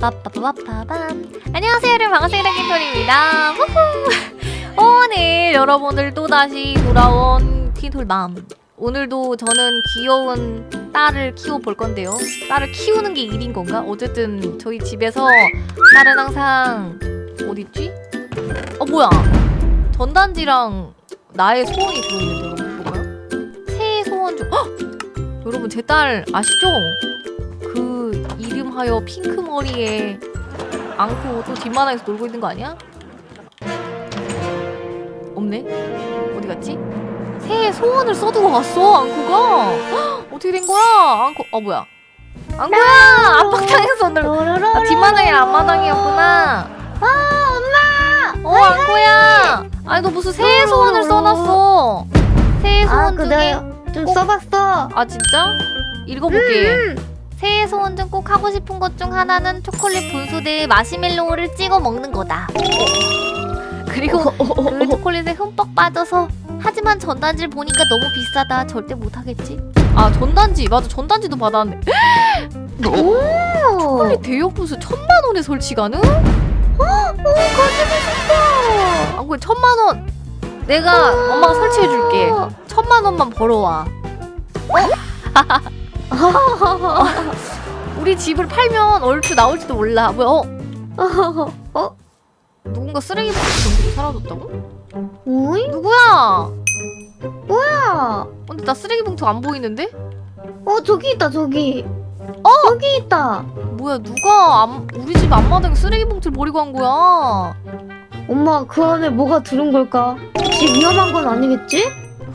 빠빠빠빠밤 안녕하세요 여러분 반갑습니다 킨톨입니다 오늘 여러분들 또다시 돌아온 킨톨맘 오늘도 저는 귀여운 딸을 키워볼 건데요 딸을 키우는 게 일인 건가? 어쨌든 저희 집에서 딸은 항상 어딨지? 어 뭐야 전단지랑 나의 소원이 들어있는데 뭐가요? 새해 소원 중 헉! 여러분 제 딸 아시죠? 그 이름하여 핑크 머리에 안고 또 뒷마당에서 놀고 있는 거 아니야? 없네? 어디 갔지? 새해 소원을 써두고 갔어 안코가. 헉, 어떻게 된 거야? 안코 어 뭐야? 안코야 안방탕에서 오늘 아, 뒷마당이랑 앞마당이었구나. 아 엄마! 어 안코야! 아니 너 무슨 새해 소원을 써놨어? 새해 소원 아 중에 그래 좀 써봤어. 아 진짜? 읽어볼게. 새해 소원 중 꼭 하고 싶은 것 중 하나는 초콜릿 분수대에 마시멜로우를 찍어 먹는 거다. 그리고 그 초콜릿에 흠뻑 빠져서 하지만 전단지를 보니까 너무 비싸다. 절대 못 하겠지. 아 전단지 맞아 전단지도 받았네. 오 초콜릿 대역 분수 천만 원에 설치 가능? 오 가지고 싶어 아 그래 천만 원. 내가 엄마가 설치해 줄게. 천만 원만 벌어와. 우리 집을 팔면 얼추 나올지도 몰라. 뭐야? 어? 어? 누군가 쓰레기 봉투 던지고 사라졌다고? 오이? 누구야? 뭐야 근데 나 쓰레기 봉투 안 보이는데? 어 저기 있다 저기 어 여기 있다 뭐야 누가 안, 우리 집 앞마당에 쓰레기 봉투를 버리고 간 거야? 엄마 그 안에 뭐가 들은 걸까 혹시 위험한 건 아니겠지?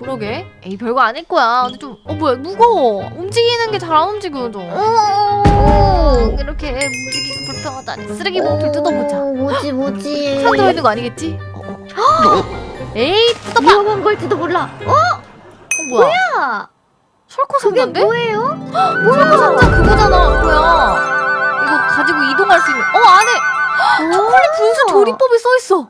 그러게. 에이 별거 아닐 거야. 근데 좀 어 뭐야 무거워. 움직이는 게 잘 안 움직여 좀. 어, 이렇게 움직이기 불편하다니. 쓰레기 봉투 뜯어보자. 어, 뭐지 뭐지 산 들어있는 거 아니겠지? 에이 뜯어봐. 위험한 걸지도 몰라 어어 뭐야? 뭐야 설코 그게 상자인데? 뭐예요? 설코 상자 그거잖아. 뭐야? 이거 가지고 이동할 수 있는. 어 안에 초콜릿 분수 조리법이 써 있어.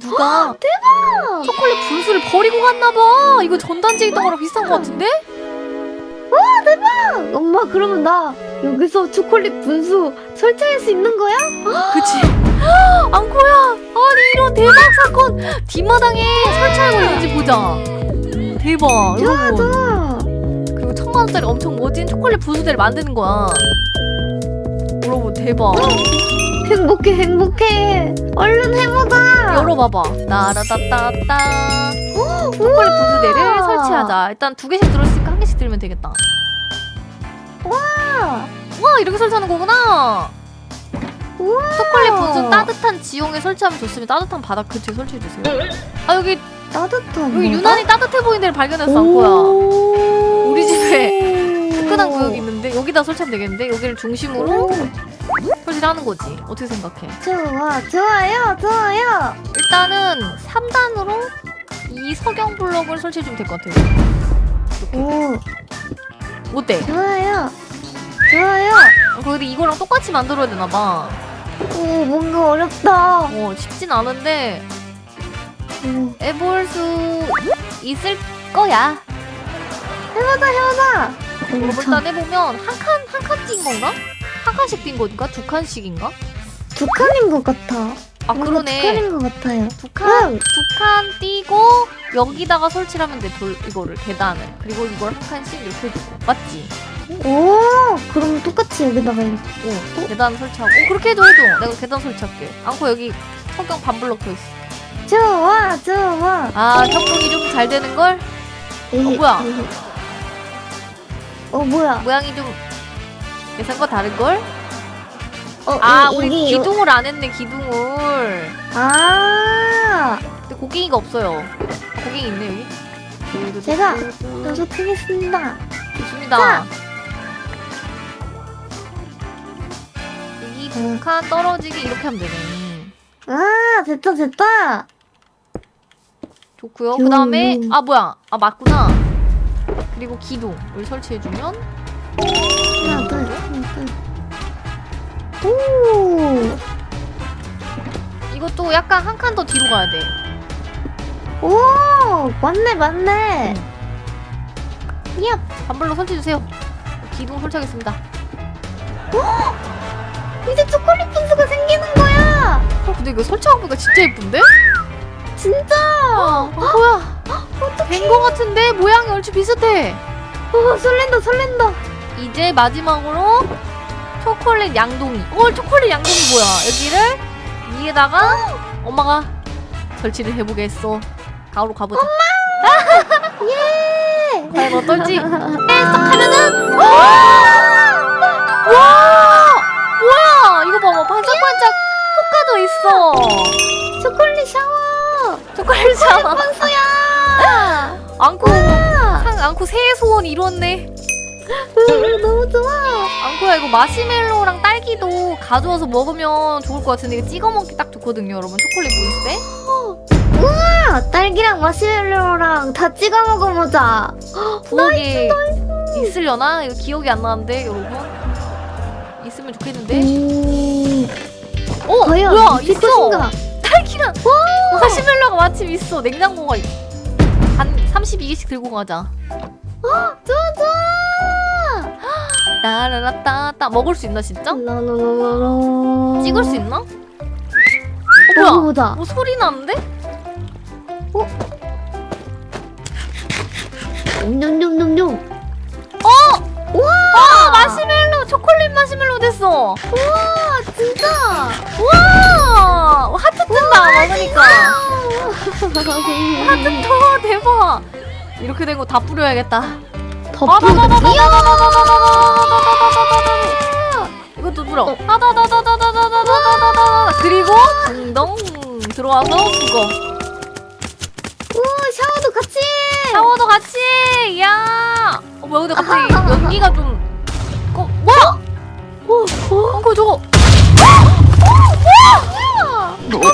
누가 대박 초콜릿 분수를 버리고 갔나 봐. 이거 전단지에 있던 거랑 비슷한 거 같은데? 엄마 그러면 나 여기서 초콜릿 분수 설치할 수 있는 거야? 그치? 앙코야. 아니 이런 대박 사건 뒷마당에 설치할 거 있는지 보자. 대박. 좋아 여러분. 좋아 그리고 천만 원짜리 엄청 멋진 초콜릿 분수대를 만드는 거야. 대박. 행복해 행복해 얼른 해보자 열어봐봐. 따라따따따. 초콜릿 분수대를 설치하자. 일단 두 개씩 들었으니까 한 개씩 들면 되겠다. 와 와 이렇게 설치하는 거구나. 우와 초콜릿 분수 따뜻한 지용에 설치하면 좋습니다. 따뜻한 바닥 근처에 설치해 주세요. 아 여기 따뜻한 여기 유난히 따뜻해 보이는 데를 발견했어 안코야. 우리 집에 뜨끈한 구역이 있는데 여기다 설치하면 되겠는데 여기를 중심으로 설치를 하는 거지. 어떻게 생각해? 좋아 좋아요 좋아요 일단은 3단으로 이 석영 블럭을 설치해 주면 될 것 같아요. 오 어때? 좋아요 좋아요 어, 근데 이거랑 똑같이 만들어야 되나 봐. 오 뭔가 어렵다 어 쉽진 않은데 오, 해볼 수 있을 거야. 해보자 해보자 그럼 오, 일단 해보면 한 칸 한칸띈 건가? 한 칸씩 띈 건가? 두 칸씩인가? 두 칸인 것 같아 아 뭔가 두 그러네. 칸인 것 같아요 두 칸 응. 두 칸 띄고 여기다가 설치를 하면 돼 돌 이거를 계단을 그리고 이걸 한 칸씩 이렇게 해주고 맞지? 오 그럼 똑같이 여기다가 이렇게 어 계단 설치하고 어, 그렇게 해도 해도 내가 계단 설치할게 안고 여기 석영 반블럭 더 있어 좋아 좋아 아 협동이 좀 잘 되는 걸 에이, 뭐야? 에이. 어 뭐야 모양이 좀 예상과 다른 걸? 어, 아 이- 우리 이게 요- 기둥을 안 했네 기둥을 아 근데 고갱이가 없어요 아, 고갱이 있네 여기 제가 연속하겠습니다 좋습니다 여기 두칸 떨어지게 이렇게 하면 되네 아 됐다 됐다 좋고요. 음. 그 다음에 아 뭐야? 아 맞구나. 그리고 기둥을 설치해주면 하나 둘 하나 둘오 이것도 약간 한 칸 더 뒤로 가야 돼. 오 맞네 맞네 야 반블로 설치해주세요. 기둥 설치하겠습니다. 이제 초콜릿 분수가 생기는 거야. 어, 근데 이거 설치하고 보니까 진짜 예쁜데? 진짜. 어, 뭐야? 된 거 같은데 모양이 얼추 비슷해. 어, 설렌다, 설렌다. 이제 마지막으로 초콜릿 양동이. 어, 초콜릿 양동이 뭐야? 여기를 위에다가 엄마가 설치를 해보겠어. 가로 가보자. 엄마! 예! 과연 어떨지? 네, 딱 하면은 와! 뭐야? 이거 봐봐. 반짝반짝 효과도 있어. 초콜릿 샤워. 초콜릿 샤워. 분수야. 안고 상 안고 새해 소원 이뤘네. 으, 너무 좋아. 안코야 이거 마시멜로랑 딸기도 가져와서 먹으면 좋을 것 같은데 이거 찍어 먹기 딱 좋거든요, 여러분. 초콜릿 보이스 때? 아, 딸기랑 마시멜로랑 다 찍어 먹어보자. 부엌에 있으려나? 이거 기억이 안 나는데, 여러분. 있으면 좋겠는데. 음. 어, 과연 뭐야? 있을 있어. 것인가? 딸기랑 마시멜로가 마침 있어. 냉장고가 있- 한 32개씩 들고 가자. 좋아, 좋아. 따라라따따 먹을 수 있나 진짜? 라라라라라. 찍을 수 있나? 어, 뭐야? 먹어보자. 뭐 소리 나는데? 냠냠냠냠. 아 마시멜로 초콜릿 마시멜로 됐어. 와, 진짜! 와! 하트 뜬다, 먹으니까. 하트 터 대박! 이렇게 된 거 다 뿌려야겠다. 덮고 이것도 뿌려. 그리고 동동 들어와서 그거. 오 샤워도 같이. 샤워도 같이. 야. 어, 뭐야 근데 갑자기 연기가 좀. 어, 뭐야? 오, 어, 어, 저거. 저거.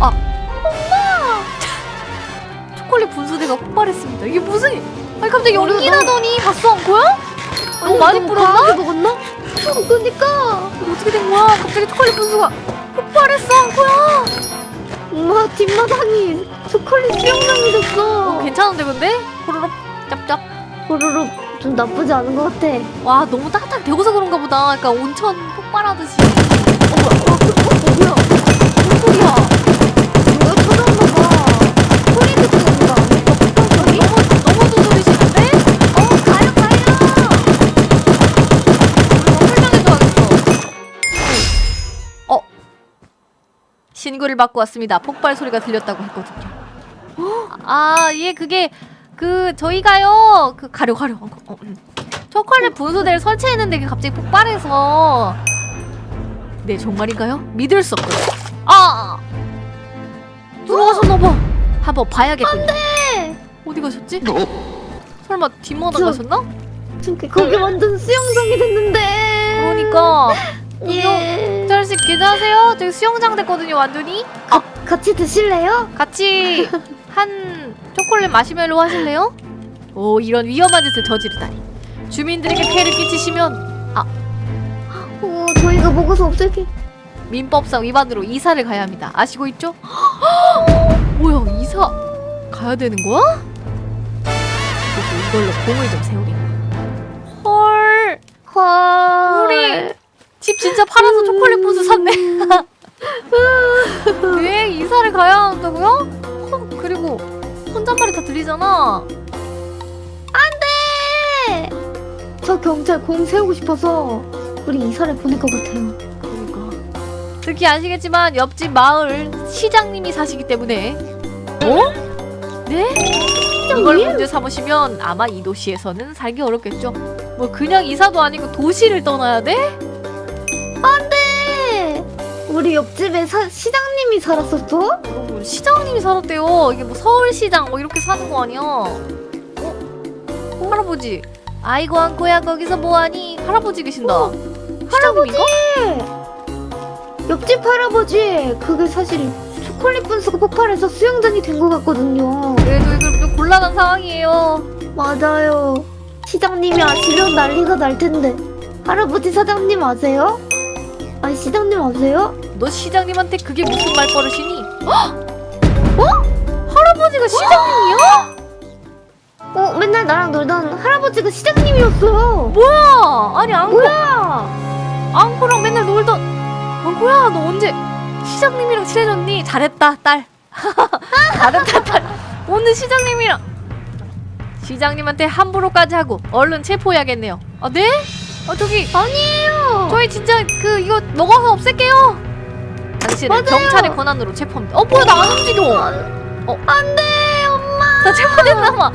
아. 초콜릿 분수대가 폭발했습니다. 이게 무슨? 아니 갑자기 연기 나더니 봤어 앙코야? 너무 많이 뿌렸나? 강하게 먹었나? 어, 그니까. 이거 어떻게 된 거야? 갑자기 초콜릿 분수가 폭발했어 앙코야. 엄마 뒷마당이 초콜릿 수영장이 어, 됐어. 괜찮은데 근데? 호로록 짭짭. 호로록 좀 나쁘지 않은 것 같아. 와 너무 따뜻하게 데워서 그런가 보다. 약간 온천 폭발하듯이. 신고를 받고 왔습니다. 폭발 소리가 들렸다고 했거든요. 아, 아, 예, 그게 그 저희가요. 그 가려 가려. 어, 어, 음. 초콜릿 분수대를 설치했는데 갑자기 폭발해서 네, 정말인가요? 믿을 수 없고요. 아! 들어가셨나 봐. 한번 봐야겠군요. 어디 가셨지? 설마 뒷마당 저- 가셨나? 저기 거기 완전 수영장이 됐는데. 그러니까 예. 짤씨 괜찮으세요? 저기 수영장 됐거든요 완전히 가, 같이 드실래요? 같이 한 초콜릿 마시멜로 하실래요? 오 이런 위험한 짓을 저지르다니 주민들에게 피해를 끼치시면 어, 저희가 먹어서 없앨게. 민법상 위반으로 이사를 가야 합니다 아시고 있죠? 뭐야 이사 가야 되는 거야? 그리고 이걸로 공을 좀 세우리 헐 헐. 우리 집 진짜 팔아서 초콜릿 부스 샀네 네 이사를 가야 한다고요? 어, 그리고 혼잣말이 다 들리잖아 네. 저 경찰 공 세우고 싶어서 우리 이사를 보낼 것 같아요. 그러니까 특히 아시겠지만 옆집 마을 시장님이 사시기 때문에 어? 네? 이걸 문제 삼으시면 아마 이 도시에서는 살기 어렵겠죠 뭐 그냥 이사도 아니고 도시를 떠나야 돼? 네. 우리 옆집에 사, 시장님이 살았었어? 여러분 시장님이 살았대요 이게 뭐 서울시장 뭐 이렇게 사는 거 아니야 어? 할아버지 아이고 안고야 거기서 뭐하니 할아버지 계신다 시 장님인가? 옆집 할아버지 그게 사실 초콜릿 분수가 폭발해서 수영장이 된 것 같거든요. 그래도 이거 좀 곤란한 상황이에요 맞아요. 시장님이 아시면 난리가 날 텐데. 할아버지 사장님 아세요? 아니 시장님 아세요? 너 시장님한테 그게 무슨 말버릇이니? 어? 할아버지가 시장님이야? 어 맨날 나랑 놀던 할아버지가 시장님이었어. 뭐야? 아니 안 뭐야? 앙코랑 맨날 놀던 앙코야 너 언제 시장님이랑 친해졌니? 잘했다 딸 잘했다 딸 오늘 시장님이랑 시장님한테 함부로까지 하고 얼른 체포해야겠네요 아 네? 아 저기 아니에요. 저희 진짜 그 이거 먹어서 없앨게요 맞아요. 경찰의 권한으로 체포합니다 어 뭐야 나 안 움직여 안돼 엄마. 나 체포됐나봐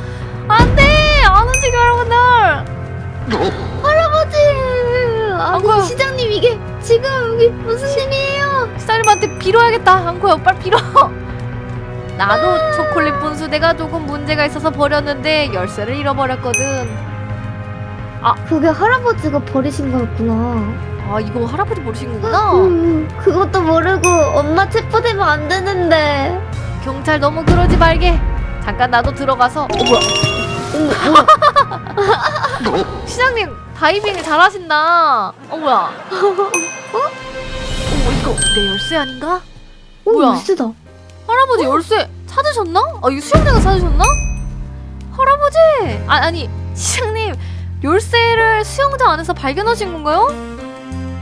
안돼 안 움직여 여러분들. 아니 아이고. 시장님 이게 지금 이게 무슨 일이에요? 시사님한테 빌어야겠다. 앙코야, 빨리 빌어. 나도 초콜릿 분수대가 조금 문제가 있어서 버렸는데 열쇠를 잃어버렸거든. 그게 할아버지가 버리신 거였구나. 아, 이거 할아버지 모르신 거구나. 음, 그것도 모르고 엄마 체포되면 안 되는데. 경찰 너무 그러지 말게. 잠깐 나도 들어가서. 어 뭐야? 어머. 시장님 다이빙을 잘하신다. 어 뭐야? 어? 어 이거 내 열쇠 아닌가? 오, 뭐야? 열쇠다. 할아버지 열쇠 찾으셨나? 아 이거 수영장에 찾으셨나? 할아버지! 아 아니 시장님 열쇠를 수영장 안에서 발견하신 건가요?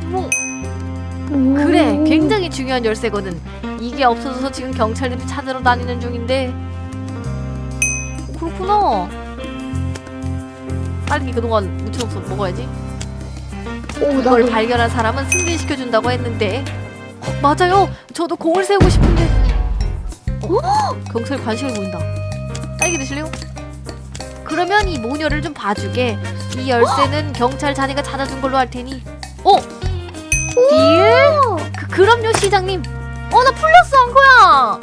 뭐 그래 오. 굉장히 중요한 열쇠거든 이게 없어져서 지금 경찰들이 찾으러 다니는 중인데 어, 그렇구나 빨리 그동안 묻혀놓서 먹어야지 오, 그걸 나도. 발견한 사람은 승진시켜준다고 했는데 어, 맞아요 저도 공을 세우고 싶은데 어? 경찰 관심을 보인다 딸기 드실래요? 그러면 이 모녀를 좀 봐주게 이 열쇠는 경찰 자네가 찾아준 걸로 할 테니 어? 딜? 그, 그럼요 시장님 어 나 풀렸어 한 거야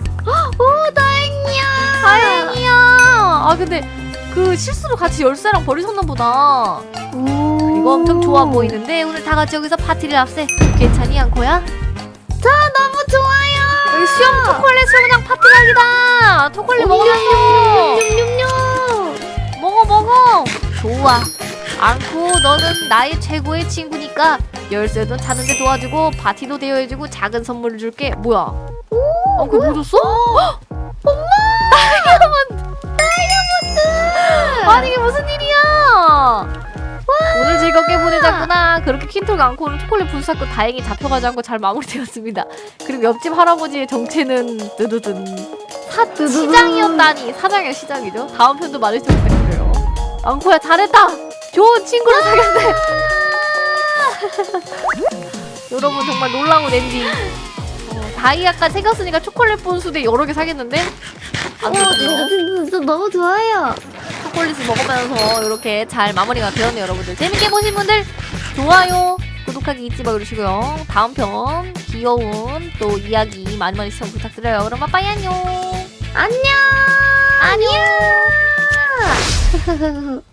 오, 다행이야. 다행이야 아 근데 그 실수로 같이 열쇠랑 버리셨나 보다 오. 이거 엄청 좋아 보이는데 오늘 다 같이 여기서 파티를 합세 괜찮니 않고야? 자, 너무 좋아요. 여기 초콜릿 수영장 파티각이다 초콜릿 먹으면서 냠냠냠냠. 먹어 먹어 좋아 않고 너는 나의 최고의 친구니까 열쇠도 찾는데 도와주고 파티도 대여해주고 작은 선물을 줄게 뭐야 어 그거 뭐 줬어? 다이아몬드. 아 니 이게 무슨 일이야? 오늘 즐겁게 보내자꾸나. 그렇게 킨톨과 앙코는 초콜릿 분수했고 다행히 잡혀가지 않고 잘 마무리되었습니다. 그리고 옆집 할아버지의 정체는 뜨드든 사. 시장이었다니. 사장의 시장이죠. 다음 편도 많이 좀 부탁드려요. 앙코야 잘했다. 좋은 친구를 사귀었네. 여러분 정말 놀라운 엔딩. 어, 다이아까 생겼으니까 초콜릿 분수 대 여러 개 사겠는데? 안. 진짜, 진짜, 진짜 너무 좋아요. 초콜릿을 먹으면서 이렇게 잘 마무리가 되었네요 여러분들 재밌게 보신 분들 좋아요 구독하기 잊지 말아주시고요 다음 편 귀여운 또 이야기 많이 많이 시청 부탁드려요 그럼 빠빠이 안녕. 안녕 안녕.